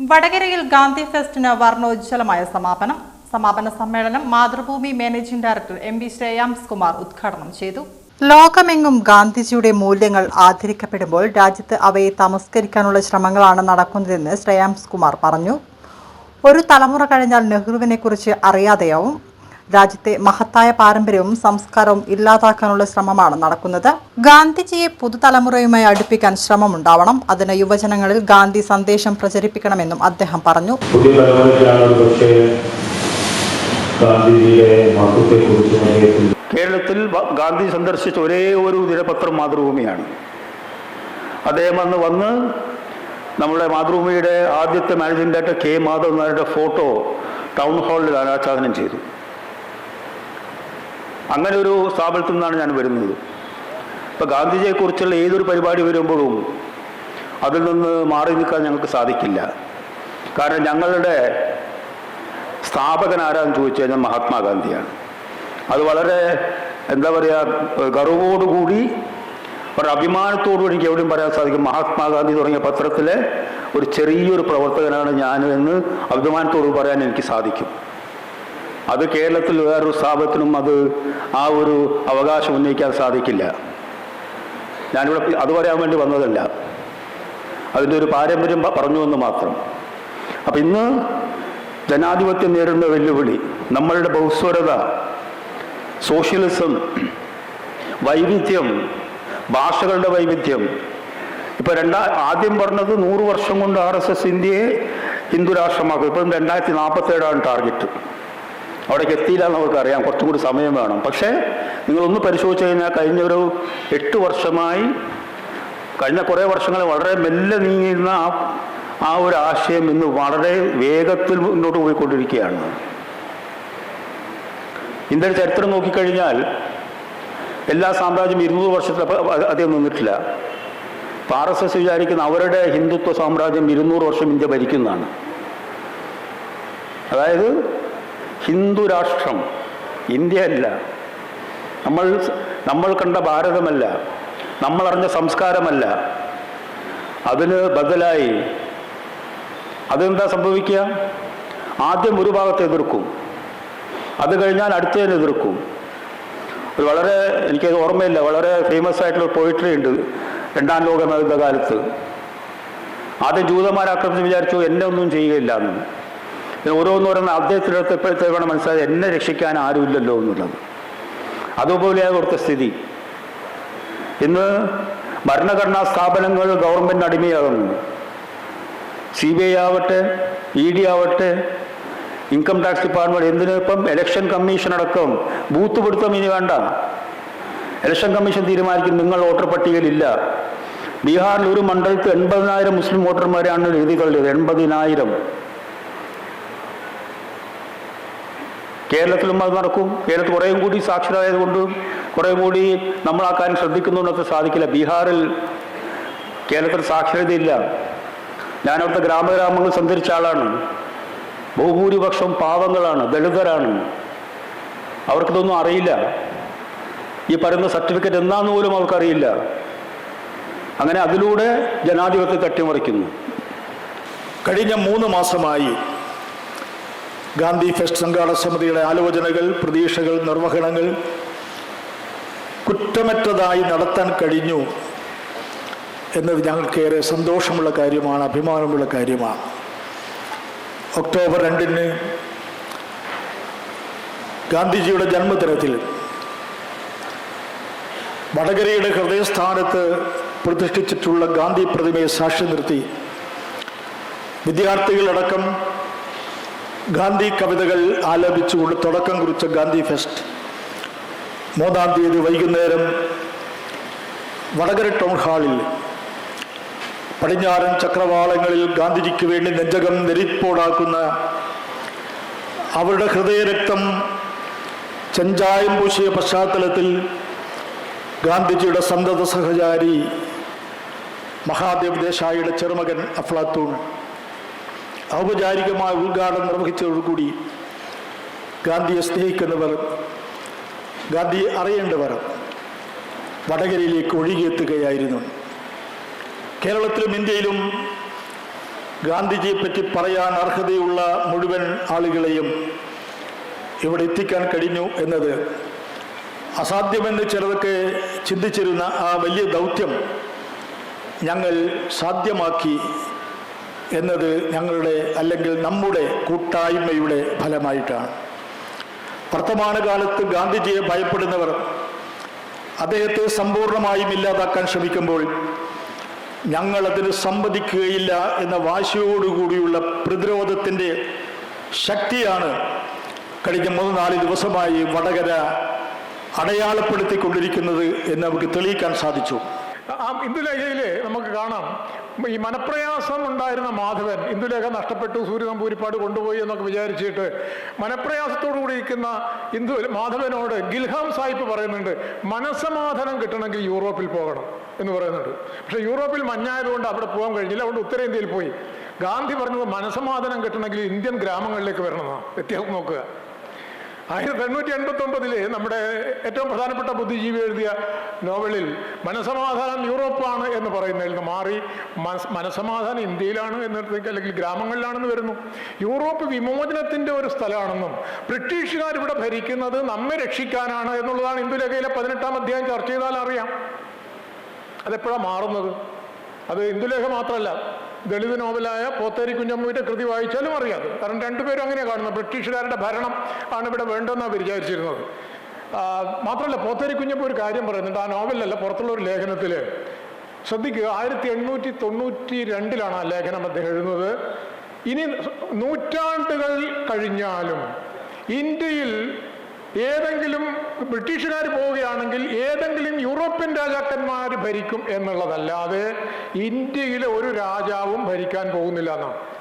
വടകരയിൽ ഗാന്ധി ഫെസ്റ്റിന് വർണോജ്വലമായ സമാപനം. സമാപന സമ്മേളനം Mathrubhumi managing director M V Shreyams Kumar ഉദ്ഘാടനം ചെയ്തു. ലോകമെങ്ങും ഗാന്ധിജിയുടെ മൂല്യങ്ങൾ ആദരിക്കപ്പെടുമ്പോൾ രാജ്യത്ത് അവയെ തമസ്കരിക്കാനുള്ള ശ്രമങ്ങളാണ് നടക്കുന്നതെന്ന് ശ്രേയാംസ് കുമാർ പറഞ്ഞു. ഒരു തലമുറ കഴിഞ്ഞാൽ നെഹ്റുവിനെക്കുറിച്ച് അറിയാതെയാവും രാജ്യത്തെ മഹത്തായ പാരമ്പര്യവും സംസ്കാരവും ഇല്ലാതാക്കാനുള്ള ശ്രമമാണ് നടക്കുന്നത്. ഗാന്ധിജിയെ പുതുതലമുറയുമായി അടുപ്പിക്കാൻ ശ്രമമുണ്ടാവണം. അതിന് യുവജനങ്ങളിൽ ഗാന്ധി സന്ദേശം പ്രചരിപ്പിക്കണമെന്നും അദ്ദേഹം പറഞ്ഞു. കേരളത്തിൽ ഗാന്ധി സന്ദർശിച്ച ഒരേ ഒരു ദിനപത്രം മാതൃഭൂമിയാണ്. അദ്ദേഹം അന്ന് വന്ന് നമ്മുടെ മാതൃഭൂമിയുടെ ആദ്യത്തെ മാനേജിംഗ് ഡയറക്ടർ കെ മാധവ് നായരുടെ ഫോട്ടോ ടൗൺ ഹാളിൽ അനാച്ഛാദനം ചെയ്തു. അങ്ങനെ ഒരു സ്ഥാപനത്തിൽ നിന്നാണ് ഞാൻ വരുന്നത്. ഇപ്പം ഗാന്ധിജിയെക്കുറിച്ചുള്ള ഏതൊരു പരിപാടി വരുമ്പോഴും അതിൽ നിന്ന് മാറി നിൽക്കാൻ ഞങ്ങൾക്ക് സാധിക്കില്ല. കാരണം ഞങ്ങളുടെ സ്ഥാപകൻ ആരാന്ന് ചോദിച്ചു കഴിഞ്ഞാൽ മഹാത്മാഗാന്ധിയാണ്. അത് വളരെ എന്താ പറയുക ഗർവോടുകൂടി ഒരു അഭിമാനത്തോടുകൂടി എനിക്ക് എവിടെയും പറയാൻ സാധിക്കും. മഹാത്മാഗാന്ധി തുടങ്ങിയ പത്രത്തിലെ ഒരു ചെറിയൊരു പ്രവർത്തകനാണ് ഞാൻ എന്ന് അഭിമാനത്തോട് പറയാൻ എനിക്ക് സാധിക്കും. അത് കേരളത്തിൽ വേറൊരു സ്ഥാപനത്തിനും അത് ആ ഒരു അവകാശം ഉന്നയിക്കാൻ സാധിക്കില്ല. ഞാനിവിടെ അത് പറയാൻ വേണ്ടി വന്നതല്ല. അതിന്റെ ഒരു പാരമ്പര്യം പറഞ്ഞു എന്ന് മാത്രം. അപ്പം ഇന്ന് ജനാധിപത്യം നേരിടുന്ന വെല്ലുവിളി നമ്മളുടെ ബഹുസ്വരത സോഷ്യലിസം വൈവിധ്യം ഭാഷകളുടെ വൈവിധ്യം. ഇപ്പൊ രണ്ടാ ആദ്യം പറഞ്ഞത് നൂറ് വർഷം കൊണ്ട് ആർ എസ് എസ് ഇന്ത്യയെ ഹിന്ദു രാഷ്ട്രമാക്കും. ഇപ്പം രണ്ടായിരത്തി നാൽപ്പത്തി ഏഴാണ് ടാർഗറ്റ്. അവിടേക്ക് എത്തിയില്ല എന്ന് അറിയാം. കുറച്ചും കൂടി സമയം വേണം. പക്ഷേ നിങ്ങളൊന്ന് പരിശോധിച്ച് കഴിഞ്ഞാൽ കഴിഞ്ഞ ഒരു എട്ട് വർഷമായി കഴിഞ്ഞ കുറേ വർഷങ്ങൾ വളരെ മെല്ലെ നീങ്ങിയിരുന്ന ആ ആ ഒരു ആശയം ഇന്ന് വളരെ വേഗത്തിൽ മുന്നോട്ട് പോയിക്കൊണ്ടിരിക്കുകയാണ്. ഇന്ത്യയുടെ ചരിത്രം നോക്കിക്കഴിഞ്ഞാൽ എല്ലാ സാമ്രാജ്യം ഇരുന്നൂറ് വർഷത്തിൽ അധികം നിന്നിട്ടില്ല. ആർ എസ് എസ് വിചാരിക്കുന്ന അവരുടെ ഹിന്ദുത്വ സാമ്രാജ്യം ഇരുന്നൂറ് വർഷം ഇന്ത്യ ഭരിക്കുന്നതാണ്. അതായത് ഹിന്ദു രാഷ്ട്രം ഇന്ത്യ അല്ല. നമ്മൾ നമ്മൾ കണ്ട ഭാരതമല്ല. നമ്മൾ അറിഞ്ഞ സംസ്കാരമല്ല. അതിന് ബദലായി അതെന്താ സംഭവിക്കുക? ആദ്യം ഒരു ഭാഗത്ത് എതിർക്കും. അത് കഴിഞ്ഞാൽ അടുത്തതിനെ എതിർക്കും. ഒരു വളരെ എനിക്ക് ഓർമ്മയില്ല വളരെ ഫേമസ് ആയിട്ടുള്ള പോയിട്രി ഉണ്ട് രണ്ടാം ലോകമയുദ്ധകാലത്ത് കാലത്ത്. ആദ്യം ജൂതന്മാരെ ആക്രമിച്ച് വിചാരിച്ചു എന്നെ ഒന്നും ചെയ്യുകയില്ല എന്ന്. ഓരോന്നോരോന്ന് വേണം മനസ്സിലായത് എന്നെ രക്ഷിക്കാൻ ആരുമില്ലല്ലോ എന്നുള്ളത്. അതുപോലെയാണ് കൊടുത്ത സ്ഥിതി. ഇന്ന് ഭരണഘടനാ സ്ഥാപനങ്ങൾ ഗവൺമെന്റ് അടിമയാകുന്നു. സി ബി ഐ ആവട്ടെ ഇ ഡി ആവട്ടെ ഇൻകം ടാക്സ് ഡിപ്പാർട്ട്മെന്റ് എന്തിനു ഇപ്പം ഇലക്ഷൻ കമ്മീഷൻ അടക്കം ബൂത്ത് പിടുത്തം ഇനി വേണ്ട. ഇലക്ഷൻ കമ്മീഷൻ തീരുമാനിക്കും നിങ്ങൾ വോട്ടർ പട്ടികയിലില്ല. ബീഹാറിൽ ഒരു മണ്ഡലത്തിൽ എൺപതിനായിരം മുസ്ലിം വോട്ടർമാരെയാണ് എഴുതി എൺപതിനായിരം. കേരളത്തിലും അത് നടക്കും. കേരളത്തിൽ കുറേയും കൂടി സാക്ഷരതായതുകൊണ്ട് കുറേ കൂടി കാര്യം ശ്രദ്ധിക്കുന്നുണ്ടൊക്കെ സാധിക്കില്ല. ബീഹാറിൽ കേരളത്തിൽ സാക്ഷരതയില്ല. ഞാൻ അവിടുത്തെ ഗ്രാമഗ്രാമങ്ങൾ സഞ്ചരിച്ച ആളാണ്. ബഹുഭൂരിപക്ഷം പാവങ്ങളാണ് ദളിതരാണ്. അവർക്കിതൊന്നും അറിയില്ല. ഈ പറയുന്ന സർട്ടിഫിക്കറ്റ് എന്താന്ന് പോലും അവർക്കറിയില്ല. അങ്ങനെ അതിലൂടെ ജനാധിപത്യത്തെ തട്ടിമറിക്കുന്നു. കഴിഞ്ഞ മൂന്ന് മാസമായി ഗാന്ധി ഫെസ്റ്റ് സംഘാടക സമിതിയുടെ ആലോചനകൾ പ്രതീക്ഷകൾ നിർവഹണങ്ങൾ കുറ്റമറ്റതായി നടത്താൻ കഴിഞ്ഞു എന്നത് ഞങ്ങൾക്കേറെ സന്തോഷമുള്ള കാര്യമാണ് അഭിമാനമുള്ള കാര്യമാണ്. ഒക്ടോബർ രണ്ടിന് ഗാന്ധിജിയുടെ ജന്മദിനത്തിൽ വടകരയുടെ ഹൃദയസ്ഥാനത്ത് പ്രതിഷ്ഠിച്ചിട്ടുള്ള ഗാന്ധി പ്രതിമയെ സാക്ഷി നിർത്തി വിദ്യാർത്ഥികളടക്കം ഗാന്ധി കവിതകൾ ആലപിച്ചുകൊണ്ട് തുടക്കം കുറിച്ച ഗാന്ധി ഫെസ്റ്റ്. മൂന്നാം തീയതി വൈകുന്നേരം വടകര ടൗൺ ഹാളിൽ പടിഞ്ഞാറൻ ചക്രവാളങ്ങളിൽ ഗാന്ധിജിക്ക് വേണ്ടി നെഞ്ചകം നെരിപ്പോടാക്കുന്ന അവരുടെ ഹൃദയരക്തം ചെഞ്ചായം പൂശിയ പശ്ചാത്തലത്തിൽ ഗാന്ധിജിയുടെ സന്തത സഹചാരി മഹാദേവ് ദേശായിയുടെ ചെറുമകൻ അഫ്ലാത്തൂൺ. ഔപചാരികമായ ഉദ്ഘാടനം നിർവഹിച്ചതോടുകൂടി ഗാന്ധിയെ സ്നേഹിക്കുന്നവർ ഗാന്ധിയെ അറിയേണ്ടവർ വടകരയിലേക്ക് ഒഴുകിയെത്തുകയായിരുന്നു. കേരളത്തിലും ഇന്ത്യയിലും ഗാന്ധിജിയെ പറ്റി പറയാൻ അർഹതയുള്ള മുഴുവൻ ആളുകളെയും ഇവിടെ എത്തിക്കാൻ കഴിഞ്ഞു എന്നത് അസാധ്യമെന്ന് ചിലതൊക്കെ ചിന്തിച്ചിരുന്ന ആ വലിയ ദൗത്യം ഞങ്ങൾ സാധ്യമാക്കി എന്നത് ഞങ്ങളുടെ അല്ലെങ്കിൽ നമ്മുടെ കൂട്ടായ്മയുടെ ഫലമായിട്ടാണ്. വർത്തമാനകാലത്ത് ഗാന്ധിജിയെ ഭയപ്പെടുന്നവർ അദ്ദേഹത്തെ സമ്പൂർണമായും ഇല്ലാതാക്കാൻ ശ്രമിക്കുമ്പോൾ ഞങ്ങൾ അതിന് സമ്മതിക്കുകയില്ല എന്ന വാശിയോടുകൂടിയുള്ള പ്രതിരോധത്തിന്റെ ശക്തിയാണ് കഴിഞ്ഞ മൂന്ന് നാല് ദിവസമായി വടകര അടയാളപ്പെടുത്തിക്കൊണ്ടിരിക്കുന്നത് എന്ന് നമുക്ക് തെളിയിക്കാൻ സാധിച്ചു. ആ ഇന്ദുലേഖയിൽ നമുക്ക് കാണാം. ഈ മനപ്രയാസം ഉണ്ടായിരുന്ന മാധവൻ ഇന്ദുലേഖ നഷ്ടപ്പെട്ടു സൂര്യനമ്പൂരിപ്പാട് കൊണ്ടുപോയി എന്നൊക്കെ വിചാരിച്ചിട്ട് മനപ്രയാസത്തോടു കൂടിയിരിക്കുന്ന ഇന്ദു മാധവനോട് ഗിൽഹാം സാഹിബ് പറയുന്നുണ്ട് മനസമാധാനം കിട്ടണമെങ്കിൽ യൂറോപ്പിൽ പോകണം എന്ന് പറയുന്നുണ്ട്. പക്ഷെ യൂറോപ്പിൽ മഞ്ഞായതുകൊണ്ട് അവിടെ പോകാൻ കഴിഞ്ഞില്ല അതുകൊണ്ട് ഉത്തരേന്ത്യയിൽ പോയി. ഗാന്ധി പറഞ്ഞത് മനസമാധാനം കിട്ടണമെങ്കിൽ ഇന്ത്യൻ ഗ്രാമങ്ങളിലേക്ക് വരണമെന്നാണ്. വ്യത്യാസം നോക്കുക. ആയിരത്തി എണ്ണൂറ്റി എൺപത്തി ഒമ്പതിൽ നമ്മുടെ ഏറ്റവും പ്രധാനപ്പെട്ട ബുദ്ധിജീവി എഴുതിയ നോവലിൽ മനസമാധാനം യൂറോപ്പാണ് എന്ന് പറയുന്നതിൽ നിന്ന് മാറി മനസ് മനസമാധാനം ഇന്ത്യയിലാണ് എന്നിടത്തേക്ക് അല്ലെങ്കിൽ ഗ്രാമങ്ങളിലാണെന്ന് വരുന്നു. യൂറോപ്പ് വിമോചനത്തിന്റെ ഒരു സ്ഥലമാണെന്നും ബ്രിട്ടീഷുകാർ ഇവിടെ ഭരിക്കുന്നത് നമ്മെ രക്ഷിക്കാനാണ് എന്നുള്ളതാണ് ഇന്ദുലേഖയിലെ പതിനെട്ടാം അധ്യായം ചർച്ച ചെയ്താൽ അറിയാം. അതെപ്പോഴാണ് മാറുന്നത്? അത് ഇന്ദുലേഖ മാത്രമല്ല ദളിത് നോവലായ പോത്തേരി കുഞ്ഞമ്മൂരിന്റെ കൃതി വായിച്ചാലും അറിയാം. കാരണം രണ്ടുപേരും അങ്ങനെയാണ് കാണുന്നത്. ബ്രിട്ടീഷുകാരുടെ ഭരണം ആണ് ഇവിടെ വേണ്ടെന്നാണ് വിചാരിച്ചിരുന്നത്. മാത്രമല്ല പോത്തേരി കുഞ്ഞമ്മ ഒരു കാര്യം പറയുന്നുണ്ട്. ആ നോവലിലല്ല പുറത്തുള്ള ഒരു ലേഖനത്തിൽ ശ്രദ്ധിക്കുക ആയിരത്തി എണ്ണൂറ്റി തൊണ്ണൂറ്റി രണ്ടിലാണ് ആ ലേഖനം അദ്ദേഹം എഴുതുന്നത്. ഇനി നൂറ്റാണ്ടുകൾ കഴിഞ്ഞാലും ഇന്ത്യയിൽ ഏതെങ്കിലും ബ്രിട്ടീഷുകാർ പോവുകയാണെങ്കിൽ ഏതെങ്കിലും യൂറോപ്യൻ രാജാക്കന്മാർ ഭരിക്കും എന്നുള്ളതല്ലാതെ ഇന്ത്യയിലെ ഒരു രാജാവും ഭരിക്കാൻ പോകുന്നില്ല എന്നാണ്.